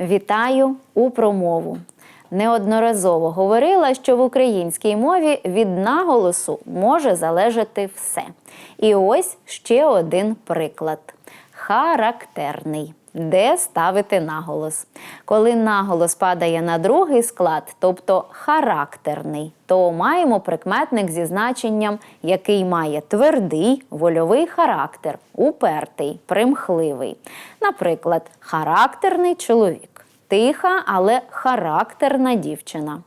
Вітаю у промову. Неодноразово говорила, що в українській мові від наголосу може залежати все. І ось ще один приклад: характерний. Де ставити наголос? Коли наголос падає на другий склад, тобто характерний, то маємо прикметник зі значенням, який має твердий вольовий характер, упертий, примхливий. Наприклад, характерний чоловік, тиха, але характерна дівчина.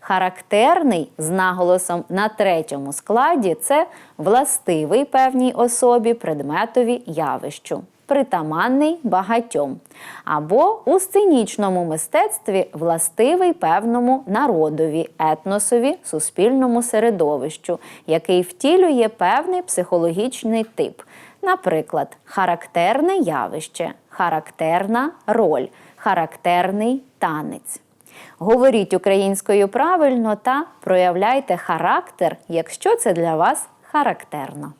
Характерний з наголосом на третьому складі це властивий певній особі, предметові явищу, притаманний багатьом, або у сценічному мистецтві властивий певному народові, етносові, суспільному середовищу, який втілює певний психологічний тип. Наприклад, характерне явище, характерна роль, характерний танець. Говоріть українською правильно та проявляйте характер, якщо це для вас характерно.